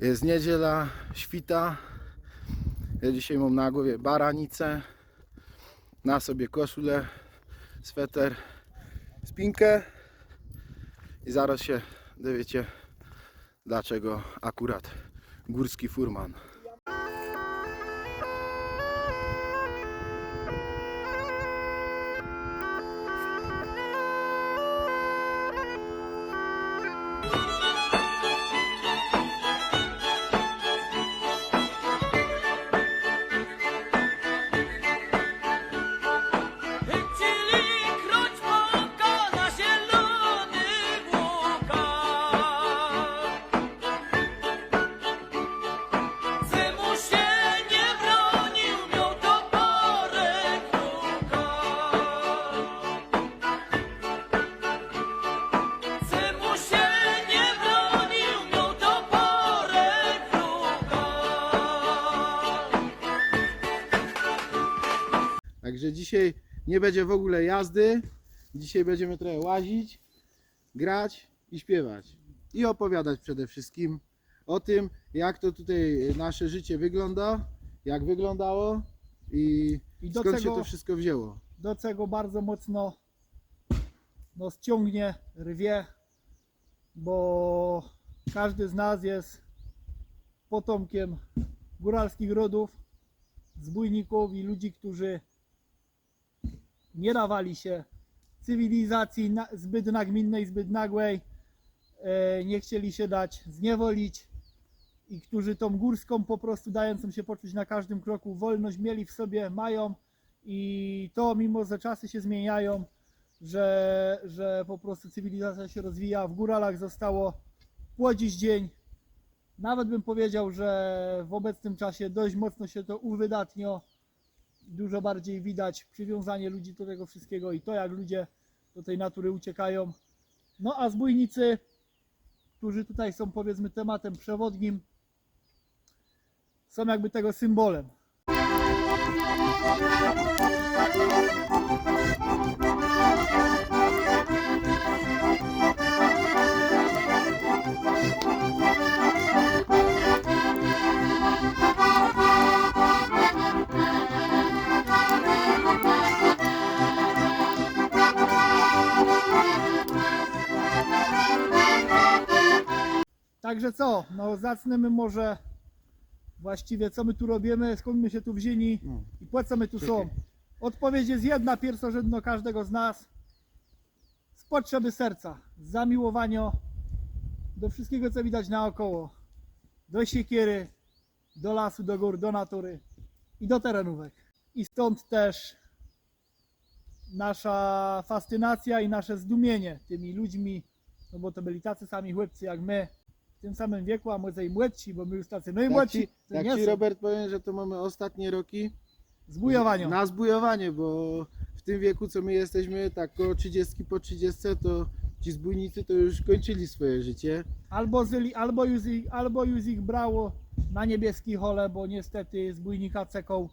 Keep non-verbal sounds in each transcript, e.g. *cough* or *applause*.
Jest niedziela, świta. Ja dzisiaj mam na głowie baranicę. Na sobie koszulę, sweter, spinkę. I zaraz się dowiecie, dlaczego akurat górski furman. Dzisiaj nie będzie w ogóle jazdy. Dzisiaj będziemy trochę łazić, grać i śpiewać. I opowiadać przede wszystkim o tym, jak to tutaj nasze życie wygląda, jak wyglądało i, I do skąd tego- się to wszystko wzięło. do czego bardzo mocno nos ciągnie, rwie, bo każdy z nas jest potomkiem góralskich rodów, zbójników i ludzi, którzy nie dawali się cywilizacji na, zbyt nagminnej, zbyt nagłej, e, nie chcieli się dać zniewolić i którzy tą górską po prostu dającą się poczuć na każdym kroku wolność mieli w sobie, mają i to mimo, że czasy się zmieniają, że, że po prostu cywilizacja się rozwija, w góralach zostało po dziś dzień, nawet bym powiedział, że w obecnym czasie dość mocno się to uwydatnio, dużo bardziej widać przywiązanie ludzi do tego wszystkiego i to jak ludzie do tej natury uciekają. No a zbójnicy, którzy tutaj są powiedzmy tematem przewodnim, są jakby tego symbolem. Także co, no zacznemy może właściwie co my tu robimy, skąd my się tu wzięli No. i po co my tu są. Odpowiedź jest jedna, pierwszorzędna każdego z nas. Z potrzeby serca, z zamiłowania do wszystkiego co widać naokoło. Do siekiery, do lasu, do gór, do natury i do terenówek. I stąd też nasza fascynacja i nasze zdumienie tymi ludźmi, no bo to byli tacy sami chłopcy jak my, w tym samym wieku, a może i młodsi, bo my już tacy no i to jak nie ci są. Robert powiem, że to mamy ostatnie roki Zbujowania. na zbujowanie, bo w tym wieku co my jesteśmy, tak koło 30 po 30, to ci zbójnicy to już kończyli swoje życie. Albo, zyli, albo, już ich, albo już ich brało na niebieski hole, bo niestety zbójnika ceką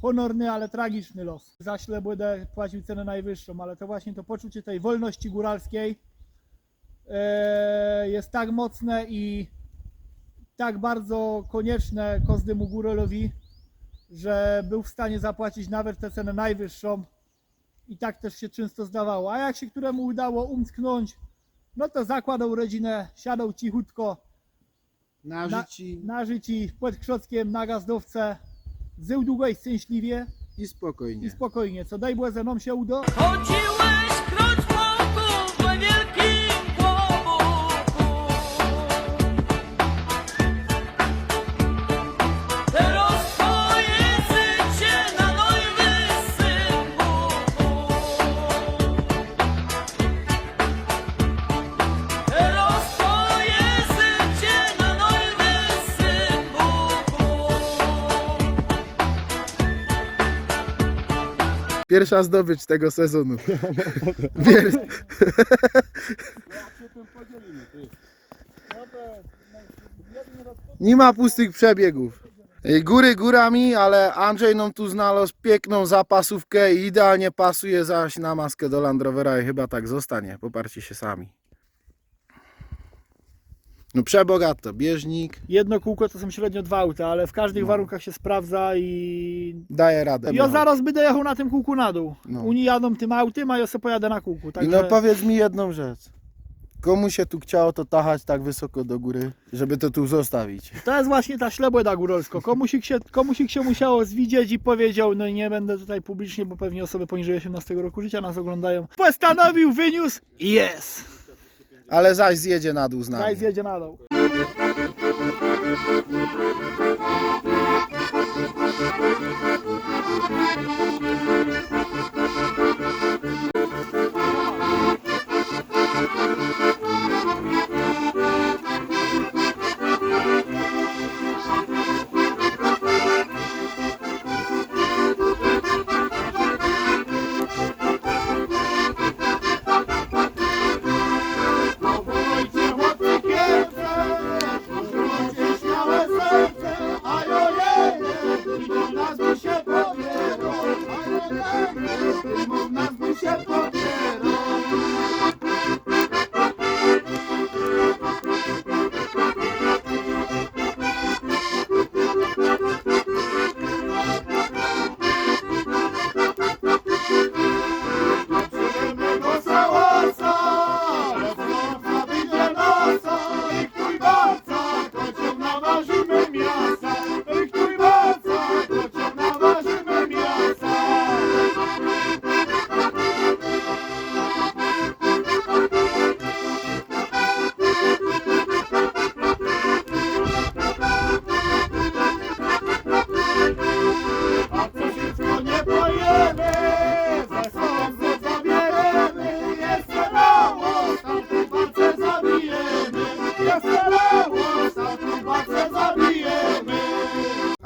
honorny, ale tragiczny los. Za śle będę płacił cenę najwyższą, ale to właśnie to poczucie tej wolności góralskiej jest tak mocne i tak bardzo konieczne każdemu góralowi, że był w stanie zapłacić nawet tę cenę najwyższą i tak też się często zdawało. A jak się któremu udało umsknąć, no to zakładał rodzinę, siadał cichutko Na, Na- życi na życi pod krzackiem na gazdowce, zył długo i szczęśliwie i spokojnie. i spokojnie. Co daj Boże nam się uda. Chodziłeś Pierwsza zdobycz tego sezonu. *laughs* Nie ma pustych przebiegów. Góry górami, ale Andrzej nam tu znalazł piękną zapasówkę i idealnie pasuje zaś na maskę do Land Rovera i chyba tak zostanie. Poparcie się sami. No przebogato, bieżnik Jedno kółko to są średnio dwa auta, ale w każdych No. warunkach się sprawdza i daje radę. ja zaraz będę jechał na tym kółku na dół. No. Oni jadą tym autem, a ja sobie pojadę na kółku. I Także... no powiedz mi jedną rzecz. Komu się tu chciało to tachać tak wysoko do góry, żeby to tu zostawić? To jest właśnie ta ślebłeda górolsko. Komuś się, komuś się musiało zwidzieć i powiedział, no nie będę tutaj publicznie, bo pewnie osoby poniżej 18 roku życia nas oglądają. Postanowił, wyniósł i jest. Ale zaś zjedzie na dół z nami. Daj zjedzie na dół.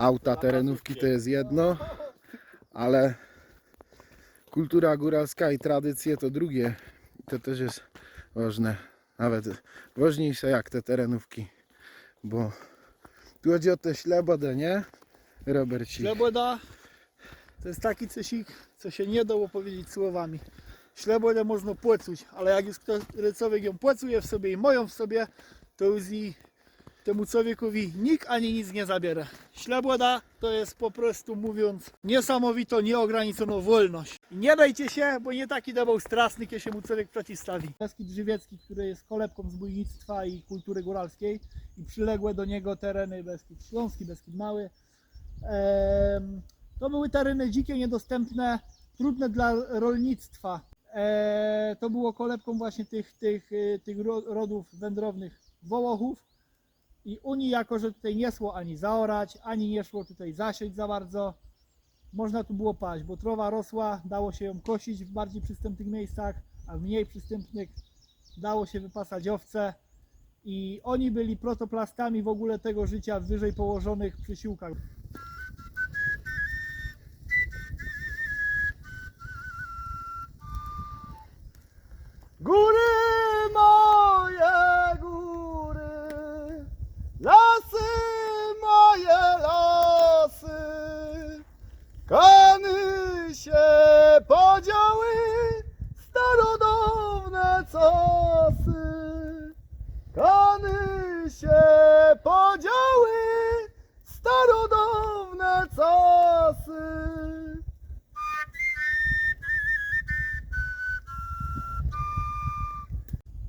Auta, terenówki to jest jedno, ale kultura góralska i tradycje to drugie. To też jest ważne. Nawet ważniejsze jak te terenówki. Bo tu chodzi o te ślebodę, nie? Robercik. Śleboda to jest taki cysik, co się nie dało powiedzieć słowami. Ślebodę można płecuć, ale jak już ktoś człowiek ją płecuje w sobie i moją w sobie, to już i temu człowiekowi nikt ani nic nie zabiera. Śleboda to jest po prostu mówiąc niesamowito nieograniczoną wolność. Nie dajcie się, bo nie taki dawał strasny, kiedy się mu człowiek przeciwstawi. Beskid Żywiecki, który jest kolebką zbójnictwa i kultury góralskiej i przyległe do niego tereny Beskid Śląski, Beskid Mały, Em, To były tereny dzikie, niedostępne, trudne dla rolnictwa. E, To było kolebką właśnie tych, tych, tych ro- rodów wędrownych wołochów. I Unii, jako że tutaj nie szło ani zaorać, ani nie szło tutaj zasieć za bardzo, można tu było paść, bo trowa rosła, dało się ją kosić w bardziej przystępnych miejscach, a w mniej przystępnych dało się wypasać owce. I oni byli protoplastami w ogóle tego życia w wyżej położonych przysiłkach. Góry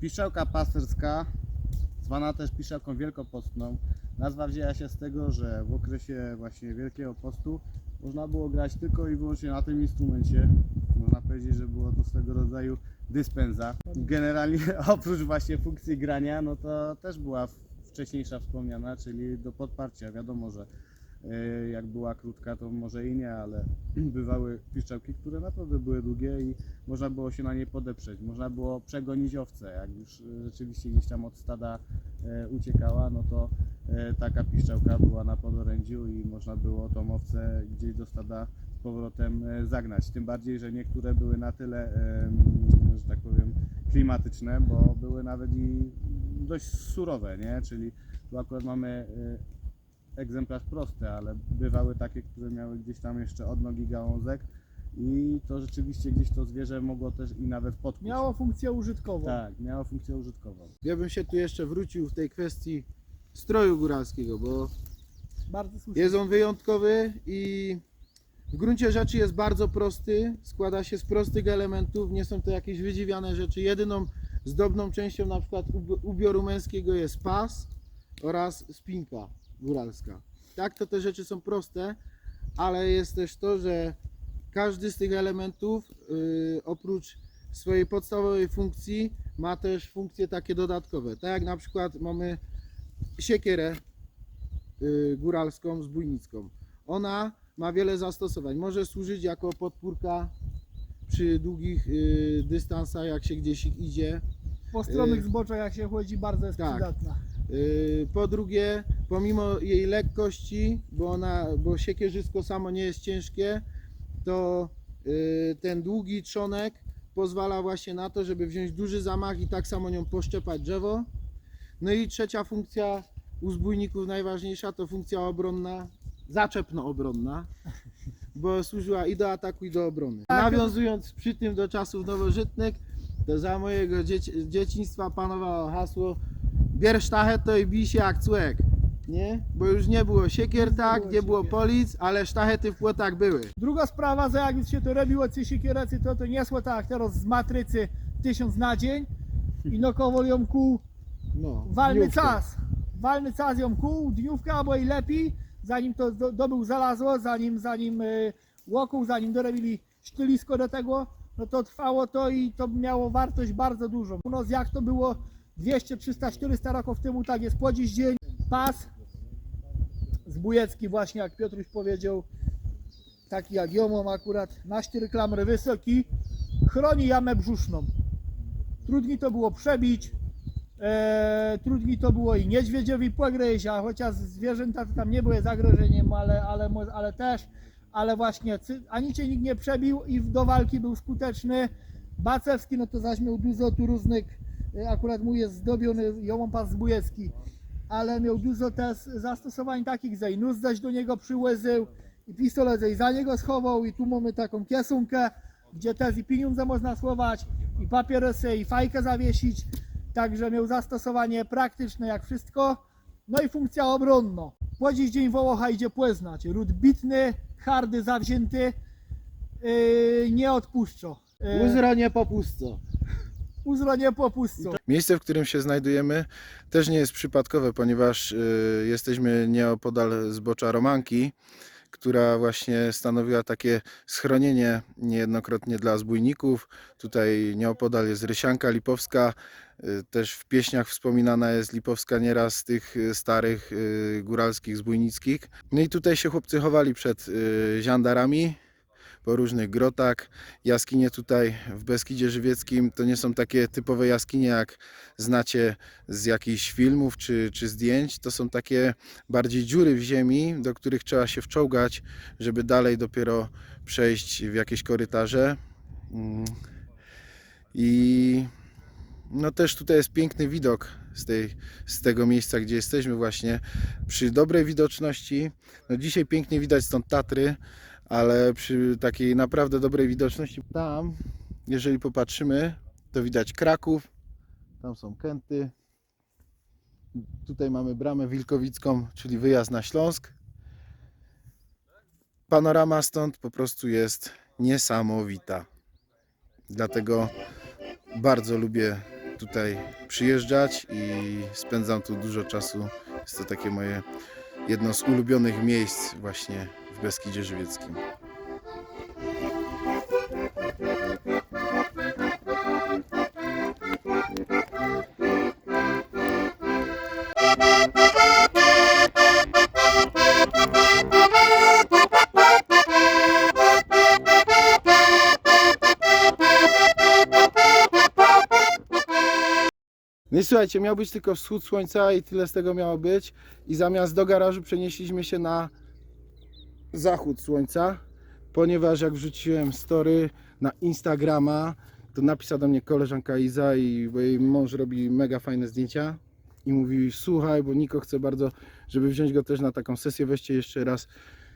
Piszczałka pasterska, zwana też piszczałką wielkopostną. Nazwa wzięła się z tego, że w okresie właśnie Wielkiego Postu można było grać tylko i wyłącznie na tym instrumencie. Można powiedzieć, że było to swego rodzaju dyspensa. Generalnie *laughs* oprócz właśnie funkcji grania, no to też była wcześniejsza wspomniana, czyli do podparcia. Wiadomo, że jak była krótka, to może i nie, ale *clears throat* bywały piszczałki, które naprawdę były długie i można było się na nie podeprzeć, można było przegonić owce. Jak już e, rzeczywiście gdzieś tam od stada e, uciekała, no to e, taka piszczałka była na podorędziu i można było tą owcę gdzieś do stada z powrotem e, zagnać. Tym bardziej, że niektóre były na tyle, że tak powiem, klimatyczne, bo były nawet i dość surowe, nie? Czyli tu akurat mamy e, egzemplarz prosty, ale bywały takie, które miały gdzieś tam jeszcze od nogi gałązek i to rzeczywiście gdzieś to zwierzę mogło też i nawet podkuć. Miało funkcję użytkową. Tak, miało funkcję użytkową. Ja bym się tu jeszcze wrócił w tej kwestii stroju góralskiego, bo Bardzo słusznie. jest on wyjątkowy i w gruncie rzeczy jest bardzo prosty. Składa się z prostych elementów, nie są to jakieś wydziwiane rzeczy. Jedyną zdobną częścią na przykład ub- ubioru męskiego jest pas oraz spinka góralska. Tak to te rzeczy są proste, ale jest też to, że każdy z tych elementów yy, oprócz swojej podstawowej funkcji ma też funkcje takie dodatkowe. Tak jak na przykład mamy siekierę y, góralską, zbójnicką. Ona ma wiele zastosowań. Może służyć jako podpórka przy długich y, dystansach, jak się gdzieś idzie. Po stronnych y- zboczach jak się chodzi bardzo jest Tak. przydatna. Y, Po drugie, pomimo jej lekkości, bo, ona, bo siekierzysko samo nie jest ciężkie, to y, ten długi trzonek pozwala właśnie na to, żeby wziąć duży zamach i tak samo nią poszczepać drzewo. No i trzecia funkcja u zbójników najważniejsza to funkcja obronna, zaczepno-obronna, bo służyła i do ataku i do obrony. Nawiązując przy tym do czasów nowożytnych, to za mojego dzieci, dzieciństwa panowało hasło Bierz sztachetę i bij się jak cłek. Nie? Bo już nie było siekier tak, nie było polic, ale sztachety w płotach były. Druga sprawa, że jak się to robiło ci siekierecy, to to nie szło tak jak teraz z matrycy tysiąc na dzień i nokowo ją kół No, walny dniówkę. czas. Walny czas ją kół, dniówka albo i lepiej, zanim to do- dobył żelazo, zanim, zanim y, łokuł, zanim dorobili sztylisko do tego, no to trwało to i to miało wartość bardzo dużą. U nas jak to było 200, 300, 400 roków temu, tak jest po dziś dzień. Pas zbójecki właśnie, jak Piotruś powiedział, taki jak ją mam akurat, na 4 klamry wysoki, chroni jamę brzuszną. Trudniej to było przebić, e, trudniej to było i niedźwiedziowi pogryźć, a chociaż zwierzęta to tam nie były zagrożeniem, ale, ale, ale też, ale właśnie ani cię nikt nie przebił i do walki był skuteczny. Bacewski, no to zaś miał dużo tu różnych, e, akurat mój jest zdobiony, mam pas zbójecki, ale miał dużo też zastosowań takich, że i nóż zaś do niego przyłyzył, i pistolet zaś za niego schował, i tu mamy taką kiesunkę, gdzie też i pieniądze można schować, i papierosy, i fajkę zawiesić, także miał zastosowanie praktyczne jak wszystko, no i funkcja obronna. Po dziś dzień Wołocha idzie poznać, ród bitny, hardy, zawzięty, yy, nie odpuszcza. Yy, Uzro nie popustco. Uzro nie popuszcza. Miejsce, w którym się znajdujemy, też nie jest przypadkowe, ponieważ y, jesteśmy nieopodal zbocza Romanki, która właśnie stanowiła takie schronienie niejednokrotnie dla zbójników. Tutaj nieopodal jest Rysianka Lipowska. y, Też w pieśniach wspominana jest Lipowska nieraz z tych y, starych y, góralskich, zbójnickich. No i tutaj się chłopcy chowali przed ziandarami po różnych grotach. Jaskinie tutaj w Beskidzie Żywieckim to nie są takie typowe jaskinie, jak znacie z jakichś filmów czy, czy zdjęć. To są takie bardziej dziury w ziemi, do których trzeba się wczołgać, żeby dalej dopiero przejść w jakieś korytarze. Mm. I no też tutaj jest piękny widok z, tej, z tego miejsca, gdzie jesteśmy właśnie. Przy dobrej widoczności, no dzisiaj pięknie widać stąd Tatry, ale przy takiej naprawdę dobrej widoczności tam, jeżeli popatrzymy, to widać Kraków, tam są Kęty, tutaj mamy bramę Wilkowicką, czyli wyjazd na Śląsk. Panorama stąd po prostu jest niesamowita. Dlatego bardzo lubię tutaj przyjeżdżać i spędzam tu dużo czasu. Jest to takie moje jedno z ulubionych miejsc właśnie w Beskidzie Żywieckim. No słuchajcie, miał być tylko wschód słońca i tyle z tego miało być. I zamiast do garażu przenieśliśmy się na zachód słońca, ponieważ jak wrzuciłem story na Instagrama, to napisała do mnie koleżanka Iza i jej mąż robi mega fajne zdjęcia i mówi słuchaj, bo Niko chce bardzo, żeby wziąć go też na taką sesję, weźcie jeszcze raz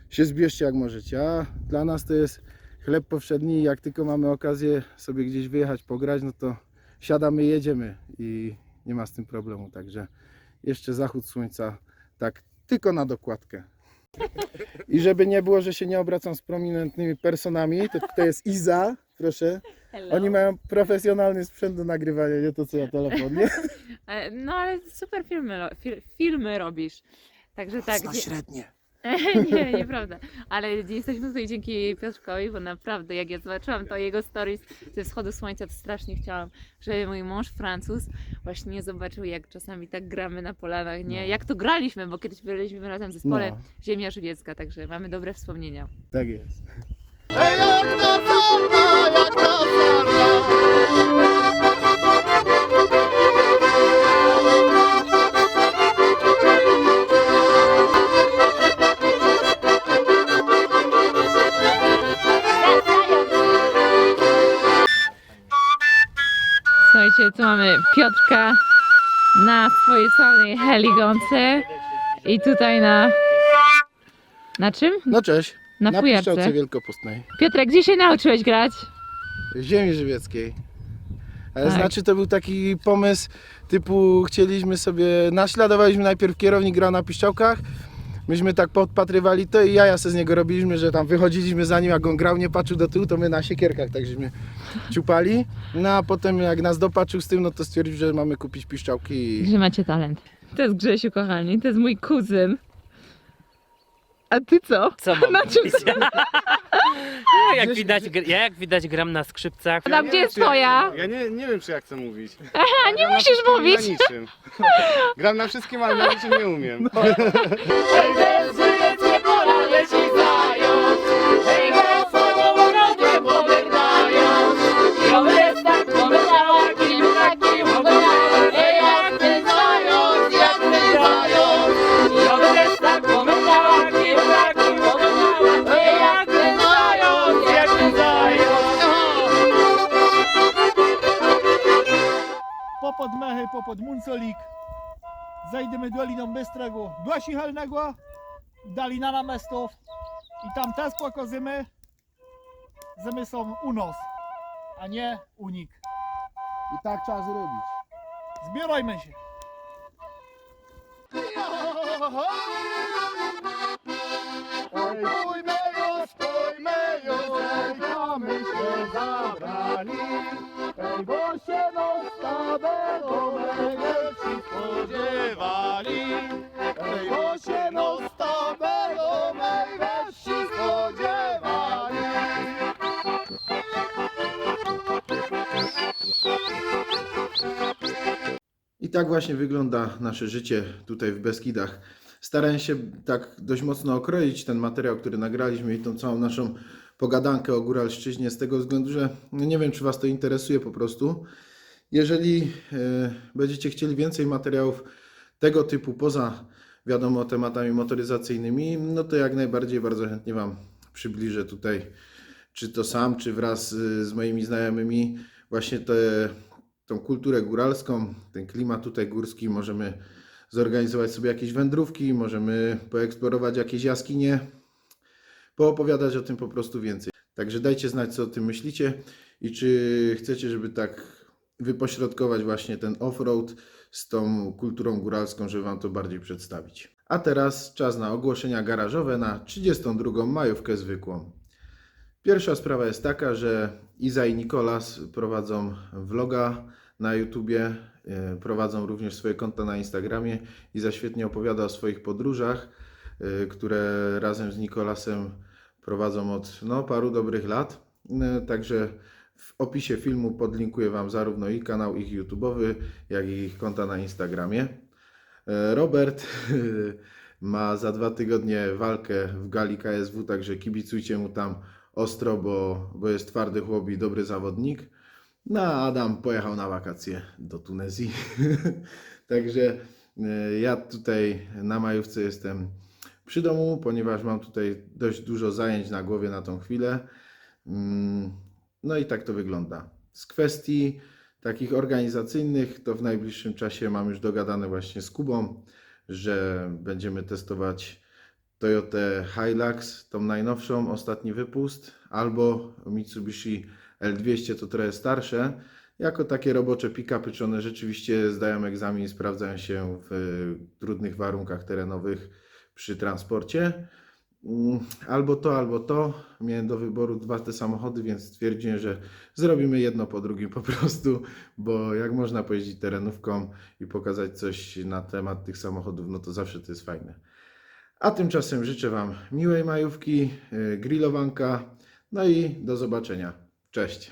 się zbierzcie jak możecie, a dla nas to jest chleb powszedni. Jak tylko mamy okazję sobie gdzieś wyjechać, pograć, no to siadamy, jedziemy i nie ma z tym problemu. Także jeszcze zachód słońca, tak tylko na dokładkę. *laughs* I żeby nie było, że się nie obracam z prominentnymi personami, to tutaj jest Iza, proszę. Oni mają profesjonalny sprzęt do nagrywania, nie to co ja telefon, nie? *laughs* E, No ale super filmy, filmy robisz. Także tak. Dzie- średnie. *laughs* nie, nieprawda. Ale jesteśmy tutaj dzięki Piotrkowi, bo naprawdę jak ja zobaczyłam to jego stories ze wschodu słońca, to strasznie chciałam, żeby mój mąż Francuz właśnie zobaczył, jak czasami tak gramy na polanach, nie? No. Jak to graliśmy, bo kiedyś byliśmy razem w zespole No, Ziemia Żywiecka, także mamy dobre wspomnienia. tak jest. Słuchajcie, tu mamy Piotrka na swojej sławnej heligonce i tutaj na... Na czym? No cześć. Na Na fujarce. Piszczałce Wielkopostnej. Piotrek, gdzie się nauczyłeś grać? Ziemi żywieckiej. Ale Tak. znaczy to był taki pomysł typu chcieliśmy sobie, naśladowaliśmy najpierw kierownik grał na piszczałkach, myśmy tak podpatrywali to i jaja se z niego robiliśmy, że tam wychodziliśmy za nim, jak on grał, nie patrzył do tyłu, to my na siekierkach tak żeśmy ciupali. No a potem jak nas dopatrzył z tym, no to stwierdził, że mamy kupić piszczałki i Że macie talent. To jest Grzesiu, kochani, to jest mój kuzyn. A ty co? Co mam Na czym? No, jak widać, gr- ja jak widać gram na skrzypcach. Adam, gdzie jest twoja? Ja nie, nie wiem, czy ja chcę mówić. *laughs* A, nie musisz mówić. Na niczym. Gram na wszystkim, ale na niczym nie umiem. Pora *laughs* *laughs* Popod muncolik. Zajdziemy do Liną Bystrego, do Sichelnego, dali na namestów i tam też pokazymy, że my są u nos, a nie unik. i tak trzeba zrobić. Zbierajmy się. Spójmy już, spójmy już, czekamy się. Ej, bo się nos tabelowego ci spodziewali. Ej, bo się nos tabelowego ci spodziewali. I tak właśnie wygląda nasze życie tutaj w Beskidach. Starałem się tak dość mocno okroić ten materiał, który nagraliśmy i tą całą naszą pogadankę o Góralszczyźnie z tego względu, że no nie wiem, czy Was to interesuje po prostu. Jeżeli e, będziecie chcieli więcej materiałów tego typu poza wiadomo tematami motoryzacyjnymi, no to jak najbardziej bardzo chętnie Wam przybliżę tutaj, czy to sam, czy wraz z moimi znajomymi właśnie te tą kulturę góralską, ten klimat tutaj górski, możemy zorganizować sobie jakieś wędrówki, możemy poeksplorować jakieś jaskinie, poopowiadać o tym po prostu więcej. Także dajcie znać, co o tym myślicie i czy chcecie, żeby tak wypośrodkować właśnie ten off-road z tą kulturą góralską, żeby Wam to bardziej przedstawić. A teraz czas na ogłoszenia garażowe na 32 majówkę zwykłą. Pierwsza sprawa jest taka, że Iza i Nikolas prowadzą vloga na YouTubie, e, prowadzą również swoje konta na Instagramie. Iza świetnie opowiada o swoich podróżach, e, które razem z Nikolasem prowadzą od no, paru dobrych lat. E, Także w opisie filmu podlinkuję Wam zarówno i kanał ich YouTube'owy, jak i ich konta na Instagramie. E, Robert *laughs* ma za dwa tygodnie walkę w gali KSW, także kibicujcie mu tam ostro, bo, bo jest twardy chłop i dobry zawodnik. No a Adam pojechał na wakacje do Tunezji. *laughs* Także e, ja tutaj na majówce jestem przy domu, ponieważ mam tutaj dość dużo zajęć na głowie na tą chwilę. Mm, No i tak to wygląda. Z kwestii takich organizacyjnych, to w najbliższym czasie mam już dogadane właśnie z Kubą, że będziemy testować Toyota Hilux, tą najnowszą, ostatni wypust, albo Mitsubishi L200, to trochę starsze, jako takie robocze pick-upy, czy one rzeczywiście zdają egzamin sprawdzają się w trudnych warunkach terenowych przy transporcie. Mm, Albo to, albo to. Miałem do wyboru dwa te samochody, więc stwierdziłem, że zrobimy jedno po drugim po prostu, bo jak można pojeździć terenówką i pokazać coś na temat tych samochodów, no to zawsze to jest fajne. A tymczasem życzę Wam miłej majówki, yy, grillowanka, no i do zobaczenia. Cześć.